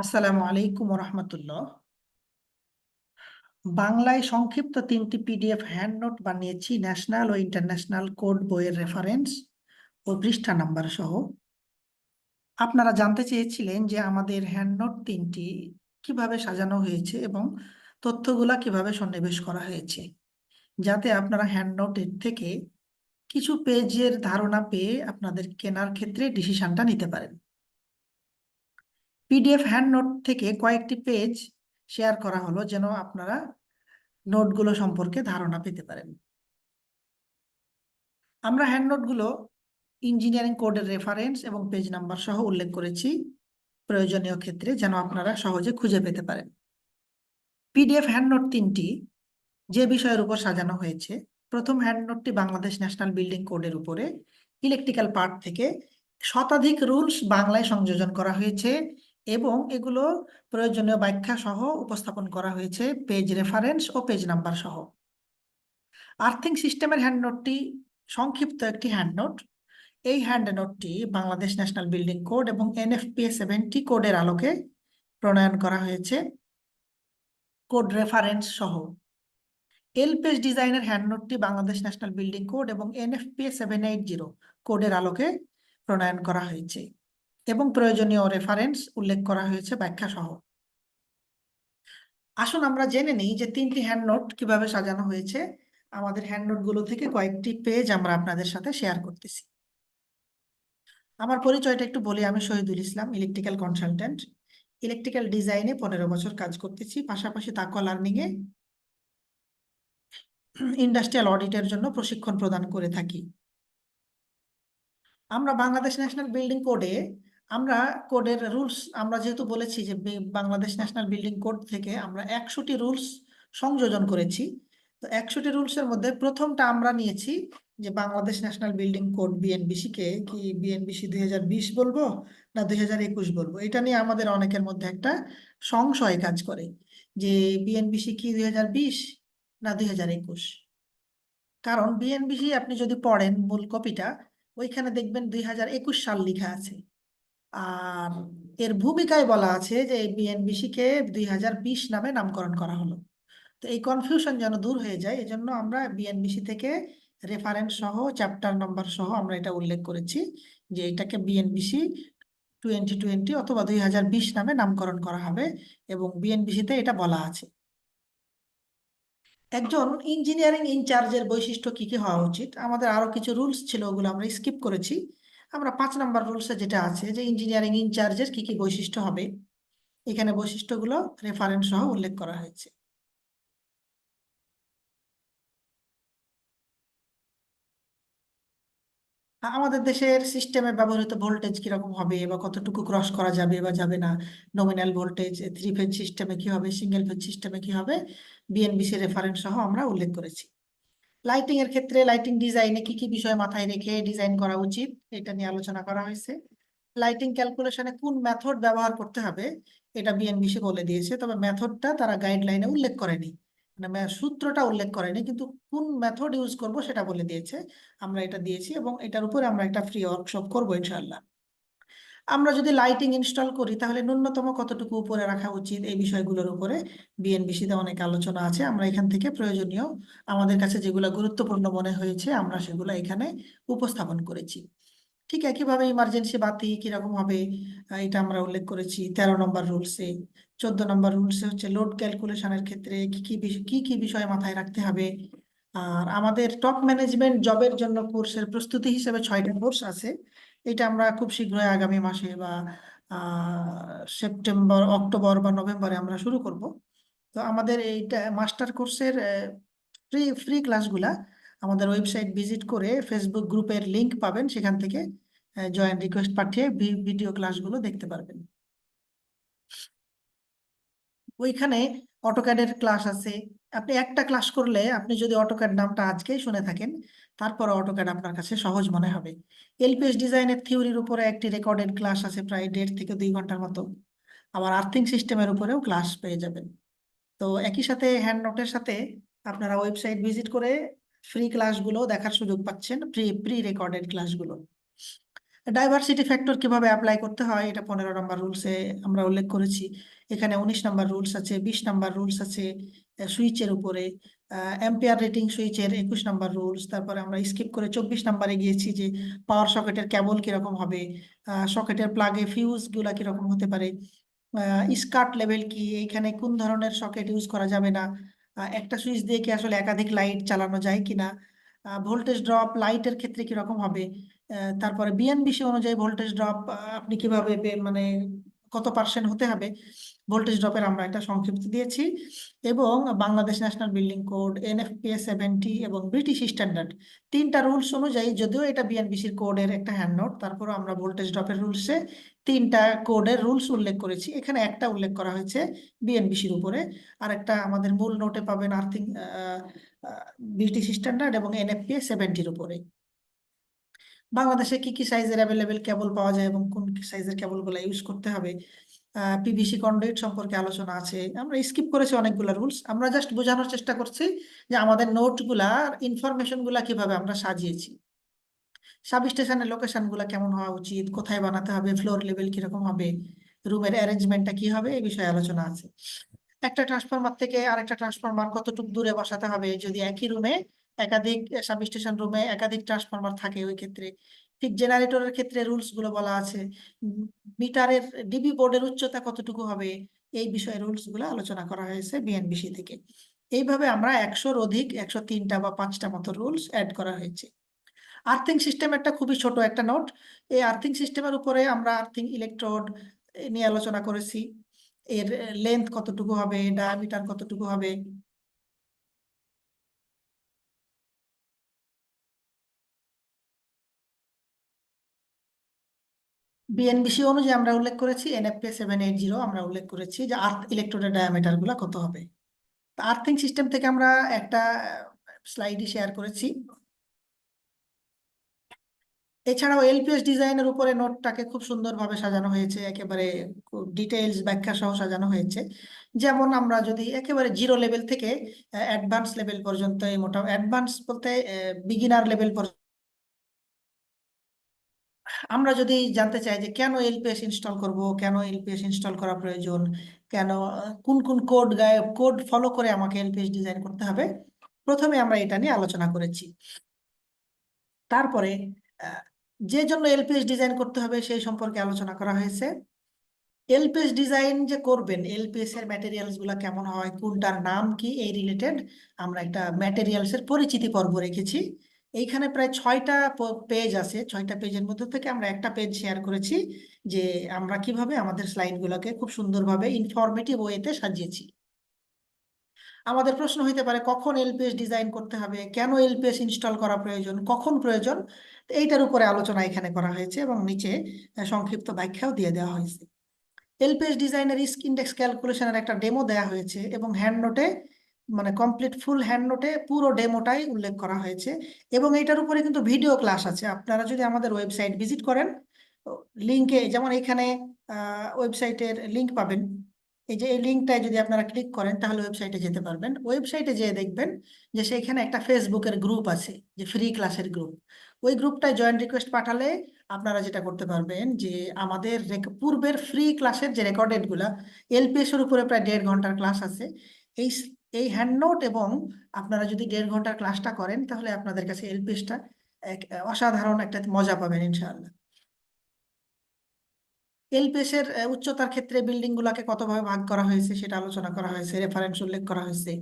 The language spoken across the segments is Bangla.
আসসালামু আলাইকুম রহমতুল্লাহ বাংলায় সংক্ষিপ্ত তিনটি পিডিএফ হ্যান্ড নোট বানিয়েছি, ন্যাশনাল ও ইন্টারন্যাশনাল কোড বইয়ের রেফারেন্স ও পৃষ্ঠা নাম্বার সহ। আপনারা জানতে চেয়েছিলেন যে আমাদের হ্যান্ড নোট তিনটি কীভাবে সাজানো হয়েছে এবং তথ্যগুলা কীভাবে সন্নিবেশ করা হয়েছে, যাতে আপনারা হ্যান্ড নোটের থেকে কিছু পেজের ধারণা পেয়ে আপনাদের কেনার ক্ষেত্রে ডিসিশনটা নিতে পারেন। পিডিএফ হ্যান্ড নোট থেকে কয়েকটি পেজ শেয়ার করা হলো যেন আপনারা নোটগুলো সম্পর্কে ধারণা পেতে পারেন। আমরা হ্যান্ড নোটগুলো ইঞ্জিনিয়ারিং কোডের রেফারেন্স এবং পেজ নাম্বার সহ উল্লেখ করেছি। প্রয়োজনীয় ক্ষেত্রে যেন আপনারা সহজে খুঁজে পেতে পারেন। পিডিএফ হ্যান্ড নোট তিনটি যে বিষয়ের উপর সাজানো হয়েছে, প্রথম হ্যান্ড নোটটি বাংলাদেশ ন্যাশনাল বিল্ডিং কোডের উপরে ইলেকট্রিক্যাল পার্ট থেকে শতাধিক রুলস বাংলায় সংযোজন করা হয়েছে। এবং এগুলো প্রয়োজনীয় ব্যাখ্যা সহ উপস্থাপন করা হয়েছে পেজ রেফারেন্স ও পেজ নাম্বার সহ। আর্থিং সিস্টেমের হ্যান্ড নোটটি সংক্ষিপ্ত একটি হ্যান্ড নোট এই হ্যান্ড নোটটি বাংলাদেশ ন্যাশনাল বিল্ডিং কোড এবং এনএফপিএ সেভেন্টি কোডের আলোকে প্রণয়ন করা হয়েছে। কোড রেফারেন্স সহ। এল পেজ ডিজাইনের হ্যান্ড নোটটি বাংলাদেশ ন্যাশনাল বিল্ডিং কোড এবং এনএফপিএ সেভেন এইট জিরো কোডের আলোকে প্রণয়ন করা হয়েছে। এবং প্রয়োজনীয় রেফারেন্স উল্লেখ করা হয়েছে ব্যাখ্যা সহ আসুন আমরা জেনে নিই যে তিনটি হ্যান্ড নোট কীভাবে সাজানো হয়েছে। আমাদের হ্যান্ড নোটগুলো থেকে কয়েকটি পেজ আমরা আপনাদের সাথে শেয়ার করতেছি। আমার পরিচয়টা একটু বলি, আমি Shahidul Islam electrical consultant electrical ডিজাইনে পনেরো বছর কাজ করতেছি, পাশাপাশি তাকওয়া লার্নিং এ ইন্ডাস্ট্রিয়াল অডিটের জন্য প্রশিক্ষণ প্রদান করে থাকি। আমরা বাংলাদেশ ন্যাশনাল বিল্ডিং কোডে আমরা কোডের রুলস আমরা যেহেতু বলেছি যে বাংলাদেশ ন্যাশনাল বিল্ডিং কোড থেকে আমরা একশোটি রুলস সংযোজন করেছি। তো একশোটি রুলসের মধ্যে প্রথমটা আমরা নিয়েছি যে Bangladesh national building code BNBC কে কি বিএনবিসি দুই হাজার বিশ বলব না দুই হাজার একুশ বলব? এটা নিয়ে আমাদের অনেকের মধ্যে একটা সংশয় কাজ করে যে বিএনবিসি কি দুই হাজার বিশ না দুই হাজার একুশ? কারণ বিএনবিসি আপনি যদি পড়েন মূল কপিটা ওইখানে দেখবেন দুই হাজার একুশ সাল লেখা আছে। আর এর ভূমিকায় বলা আছে যে বিএনবিসি কে দুই হাজার বিশ নামে নামকরণ করা হলো। তো এই কনফিউশন যেন দূর হয়ে যায়, এজন্য আমরা বিএনবিসি থেকে রেফারেন্স সহ চ্যাপ্টার নাম্বার সহ আমরা এটা উল্লেখ করেছি যে এটাকে বিএনবিসি টোয়েন্টি টোয়েন্টি অথবা দুই হাজার বিশ নামে নামকরণ করা হবে এবং বিএনবিসিতে এটা বলা আছে। একজন ইঞ্জিনিয়ারিং ইনচার্জের বৈশিষ্ট্য কি কি হওয়া উচিত? আমাদের আরও কিছু রুলস ছিল, ওগুলো আমরা স্কিপ করেছি। আমরা পাঁচ নাম্বার রুলসে যেটা আছে যে ইঞ্জিনিয়ারিং ইনচার্জের কি কি বৈশিষ্ট্য হবে? এখানে বৈশিষ্ট্যগুলো রেফারেন্স সহ উল্লেখ করা হয়েছে। আমাদের দেশের সিস্টেমে ব্যবহৃত ভোল্টেজ কীরকম হবে বা কতটুকু ক্রস করা যাবে বা যাবে না? নমিনাল ভোল্টেজ থ্রি ফেজ সিস্টেমে কি হবে? সিঙ্গেল ফেজ সিস্টেমে কি হবে? বিএনবিসি রেফারেন্স সহ আমরা উল্লেখ করেছি। লাইটিং এর ক্ষেত্রে লাইটিং ডিজাইনে কি কি বিষয় মাথায় রেখে ডিজাইন করা উচিত? এটা নিয়ে আলোচনা করা হয়েছে। লাইটিং ক্যালকুলেশনে কোন মেথড ব্যবহার করতে হবে? এটা বিএনবিসি বলে দিয়েছে, তবে মেথডটা তারা গাইডলাইনে উল্লেখ করেনি। মানে সূত্রটা উল্লেখ করেনি, কিন্তু কোন মেথড ইউজ করব সেটা বলে দিয়েছে। আমরা এটা দিয়েছি এবং এটার উপরে আমরা একটা ফ্রি ওয়ার্কশপ করব ইনশাল্লাহ আমরা যদি লাইটিং ইনস্টল করি, তাহলে ন্যূনতম কতটুকু উপরে রাখা উচিত এই বিষয়গুলোর উপরে? বিএনবিসিতে অনেক আলোচনা আছে। আমরা এখান থেকে প্রয়োজনীয় আমাদের কাছে যেগুলো গুরুত্বপূর্ণ মনে হয়েছে, আমরা সেগুলো এখানে উপস্থাপন করেছি। ঠিক একইভাবে ইমার্জেন্সি বাতি কীরকম হবে? এটা আমরা উল্লেখ করেছি। তেরো নম্বর রুলসে চোদ্দ নম্বর রুলসে হচ্ছে লোড ক্যালকুলেশনের ক্ষেত্রে কি কি কি কি বিষয় মাথায় রাখতে হবে? আর আমাদের টপ ম্যানেজমেন্ট জবের জন্য কোর্সের প্রস্তুতি হিসেবে ছয়টা কোর্স আছে। এটা আমরা খুব শীঘ্রই আগামী মাসে বা সেপ্টেম্বর, অক্টোবর বা নভেম্বরে আমরা শুরু করব। তো আমাদের এইটা মাস্টার কোর্সের ফ্রি ফ্রি ক্লাসগুলা আমাদের ওয়েবসাইট ভিজিট করে ফেসবুক গ্রুপের লিংক পাবেন। সেখান থেকে জয়েন রিকোয়েস্ট পাঠিয়ে ভিডিও ক্লাসগুলো দেখতে পারবেন। ওইখানে অটোক্যাডের ক্লাস আছে। আপনি একটা ক্লাস করলে আপনি যদি অটোক্যাড নামটা আজকেই শুনে থাকেন তারপর অটোক্যাড আপনার কাছে সহজ মনে হবে। এলপিএস ডিজাইনের থিওরির উপরে একটি রেকর্ডেড ক্লাস আছে প্রায় দেড় থেকে দুই ঘণ্টার মতো। আবার আর্থিং সিস্টেমের উপরেও ক্লাস পেয়ে যাবেন। তো একই সাথে হ্যান্ড নোটের সাথে আপনারা ওয়েবসাইট ভিজিট করে ফ্রি ক্লাসগুলো দেখার সুযোগ পাচ্ছেন, প্রি প্রি রেকর্ডেড ক্লাসগুলো। ডাইভার্সিটি ফ্যাক্টর কীভাবে অ্যাপ্লাই করতে হয়, এটা পনেরো নম্বর রুলসে আমরা উল্লেখ করেছি। এখানে উনিশ নম্বর রুলস আছে, বিশ নম্বর রুলস আছে সুইচের উপরে অ্যাম্পিয়ার রেটিং সুইচের একুশ নম্বর রুলস তারপরে আমরা স্কিপ করে চব্বিশ নম্বরে গিয়েছি যে পাওয়ার সকেটের কেবল কীরকম হবে সকেটের প্লাগে ফিউজগুলা কীরকম হতে পারে স্কার্ট লেভেল কি এইখানে কোন ধরনের সকেট ইউজ করা যাবে না একটা সুইচ দিয়ে কি আসলে একাধিক লাইট চালানো যায় কিনা ভোল্টেজ ড্রপ লাইটের ক্ষেত্রে কীরকম হবে তারপরে বিএনবিসি অনুযায়ী ভোল্টেজ ড্রপ আপনি কীভাবে মানে কত পার্সেন্ট হতে হবে ভোল্টেজ ড্রপের আমরা একটা সংক্ষিপ্ত দিয়েছি এবং Bangladesh national building code NFPA seventy এবং ব্রিটিশ স্ট্যান্ডার্ড তিনটা রুলস অনুযায়ী যদিও এটা বিএনবিসির কোডের একটা হ্যান্ড নোট তারপরও আমরা ভোল্টেজ ড্রপের রুলসে তিনটা কোডের রুলস উল্লেখ করেছি। এখানে একটা উল্লেখ করা হয়েছে বিএনবিসির উপরে। আর একটা আমাদের মূল নোটে পাবেন আর্থিং ব্রিটিশ স্ট্যান্ডার্ড এবং এনএফপিএ সেভেন্টির উপরে। বাংলাদেশে কি কি সাইজের অ্যাভেলেবেল কেবল পাওয়া যায় এবং কোন সাইজের কেবলগুলো ইউজ করতে হবে? পিভিসি কন্ডুইট সম্পর্কে আলোচনা আছে। আমরা স্কিপ করেছি অনেকগুলো রুলস আমরা জাস্ট বোঝানোর চেষ্টা করছি যে আমাদের নোটগুলা ইনফরমেশনগুলা কীভাবে আমরা সাজিয়েছি। সাব স্টেশনের লোকেশনগুলা কেমন হওয়া উচিত? কোথায় বানাতে হবে? ফ্লোর লেভেল কীরকম হবে? রুমের অ্যারেঞ্জমেন্টটা কি হবে? এই বিষয়ে আলোচনা আছে। একটা ট্রান্সফরমার থেকে আরেকটা ট্রান্সফরমার কতটুকু দূরে বসাতে হবে? যদি একই রুমে একাধিক সাব স্টেশন রুমে একাধিক ট্রান্সফরমার থাকে ওই ক্ষেত্রে। ঠিক জেনারেটরের ক্ষেত্রে রুলসগুলো বলা আছে। মিটারের ডিবি বোর্ডের উচ্চতা কতটুকু হবে, এই বিষয়ে রুলসগুলো আলোচনা করা হয়েছে বিএনবিসি থেকে। এইভাবে আমরা একশোর অধিক, একশো তিনটা বা পাঁচটা মতো রুলস অ্যাড করা হয়েছে। আর্থিং সিস্টেম একটা খুবই ছোট একটা নোট এই আর্থিং সিস্টেমের উপরে আমরা আর্থিং ইলেকট্রোড নিয়ে আলোচনা করেছি। এর লেন্থ কতটুকু হবে ডায়ামিটার কতটুকু হবে বিএনবিসি অনুযায়ী আমরা উল্লেখ করেছি এনএফপি সেভেন এইট জিরো আমরা উল্লেখ করেছি যে আর্থ ইলেকট্রোডের ডায়ামিটারগুলা কত হবে। তা আর্থিং সিস্টেম থেকে আমরা একটা স্লাইডই শেয়ার করেছি। এছাড়াও এলপিএস ডিজাইনের উপরে নোটটাকে খুব সুন্দরভাবে সাজানো হয়েছে, একেবারে ডিটেইলস ব্যাখ্যা সহ সাজানো হয়েছে। যেমন আমরা যদি একেবারে জিরো লেভেল থেকে অ্যাডভান্স লেভেল পর্যন্ত এই মোটামুটি অ্যাডভান্স বলতে বিগিনার লেভেল পর্যন্ত আমরা যদি জানতে চাই যে কেন এলপিএস ইনস্টল করব, কেন এলপিএস ইনস্টল করা প্রয়োজন, কেন, কোন কোন কোড গায়ে কোড ফলো করে আমাকে এলপিএস ডিজাইন করতে হবে, প্রথমে আমরা এটা নিয়ে আলোচনা করেছি। তারপরে যে জন্য এলপিএস ডিজাইন করতে হবে সেই সম্পর্কে আলোচনা করা হয়েছে। এলপিএস ডিজাইন যে করবেন, এলপিএস এর ম্যাটেরিয়ালসগুলা কেমন হয়, কোনটার নাম কি, এই রিলেটেড আমরা একটা ম্যাটেরিয়ালস এর পরিচিতি পর্ব রেখেছি। এইখানে প্রায় ছয়টা পেজ আছে। ছয়টা পেজের মধ্যে থেকে আমরা একটা পেজ শেয়ার করেছি যে আমরা কীভাবে আমাদের স্লাইড গুলোকে খুব সুন্দরভাবে ইনফরমেটিভ ওয়েতে সাজিয়েছি। আমাদের প্রশ্ন হইতে পারে, কখন এলপিএস ডিজাইন করতে হবে? কেন এলপিএস ইনস্টল করা প্রয়োজন? কখন প্রয়োজন? এইটার উপরে আলোচনা এখানে করা হয়েছে এবং নিচে সংক্ষিপ্ত ব্যাখ্যাও দিয়ে দেওয়া হয়েছে। এলপিএস ডিজাইনের রিস্ক ইন্ডেক্স ক্যালকুলেশনের একটা ডেমো দেওয়া হয়েছে এবং হ্যান্ড নোটে মানে কমপ্লিট ফুল হ্যান্ড নোটে পুরো ডেমোটাই উল্লেখ করা হয়েছে। এবং এটার উপরে কিন্তু ভিডিও ক্লাস আছে। আপনারা যদি আমাদের ওয়েবসাইট ভিজিট করেন লিঙ্কে যেমন এখানে ওয়েবসাইটের লিংক পাবেন। এই যে এই লিঙ্কটায় যদি আপনারা ক্লিক করেন, তাহলে ওয়েবসাইটে যেতে পারবেন। ওয়েবসাইটে যেয়ে দেখবেন যে সেখানে একটা ফেসবুকের গ্রুপ আছে, যে ফ্রি ক্লাসের গ্রুপ ওই গ্রুপটায় জয়েন্ট রিকোয়েস্ট পাঠালে আপনারা যেটা করতে পারবেন যে আমাদের পূর্বের ফ্রি ক্লাসের যে রেকর্ডেডগুলা এলপিএস এর উপরে প্রায় দেড় ঘণ্টার ক্লাস আছে। এই এই হ্যান্ড নোট এবং আপনারা যদি দেড় ঘণ্টার ক্লাসটা করেন, তাহলে আপনাদের কাছে এলপিএসটা এক অসাধারণ একটা মজা পাবেন ইনশাআল্লাহ। এলপিএস এর উচ্চতার ক্ষেত্রে বিল্ডিং গুলাকে কতভাবে ভাগ করা হয়েছে সেটা আলোচনা করা হয়েছে রেফারেন্স উল্লেখ করা হয়েছে।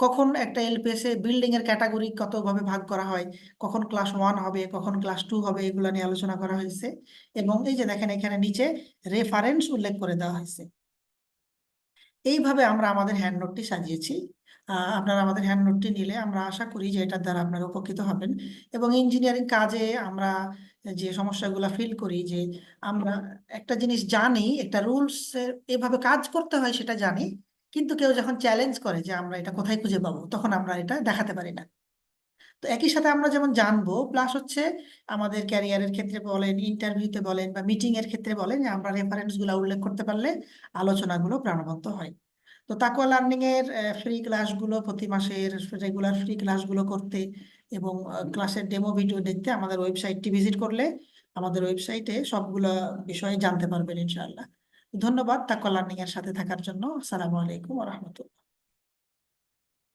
কখন একটা এলপিএস বিল্ডিং এর ক্যাটাগরি কতভাবে ভাগ করা হয়, কখন ক্লাস ওয়ান হবে, কখন ক্লাস টু হবে, এগুলা নিয়ে আলোচনা করা হয়েছে। এবং এই যে দেখেন এখানে নিচে রেফারেন্স উল্লেখ করে দেওয়া হয়েছে। এইভাবে আমরা আমাদের হ্যান্ড নোটটি সাজিয়েছি। আপনারা আমাদের হ্যান্ড নোটটি নিলে আমরা আশা করি যে এটার দ্বারা আপনারা উপকৃত হবেন। এবং ইঞ্জিনিয়ারিং কাজে আমরা যে সমস্যাগুলো ফিল করি যে আমরা একটা জিনিস জানি, একটা রুলস এভাবে কাজ করতে হয় সেটা জানি, কিন্তু কেউ যখন চ্যালেঞ্জ করে যে আমরা এটা কোথায় খুঁজে পাবো, তখন আমরা এটা দেখাতে পারি না। তো একই সাথে আমরা যেমন জানব প্লাস হচ্ছে আমাদের ক্যারিয়ারের ক্ষেত্রে বলেন ইন্টারভিউতে বলেন বা মিটিং এর ক্ষেত্রে বলেন যে আমরা রেফারেন্সগুলো উল্লেখ করতে পারলে আলোচনাগুলো প্রাণবন্ত হয়। তো তাকওয়া লার্নিং এর ফ্রি ক্লাসগুলো প্রতি মাসের রেগুলার ফ্রি ক্লাসগুলো করতে এবং ক্লাসের ডেমো ভিডিও দেখতে আমাদের ওয়েবসাইটটি ভিজিট করলে আমাদের ওয়েবসাইটে সবগুলো বিষয়ে জানতে পারবেন ইনশাআল্লাহ। ধন্যবাদ তাকওয়া লার্নিং এর সাথে থাকার জন্য। আসসালামু আলাইকুম রহমতুল্লাহ।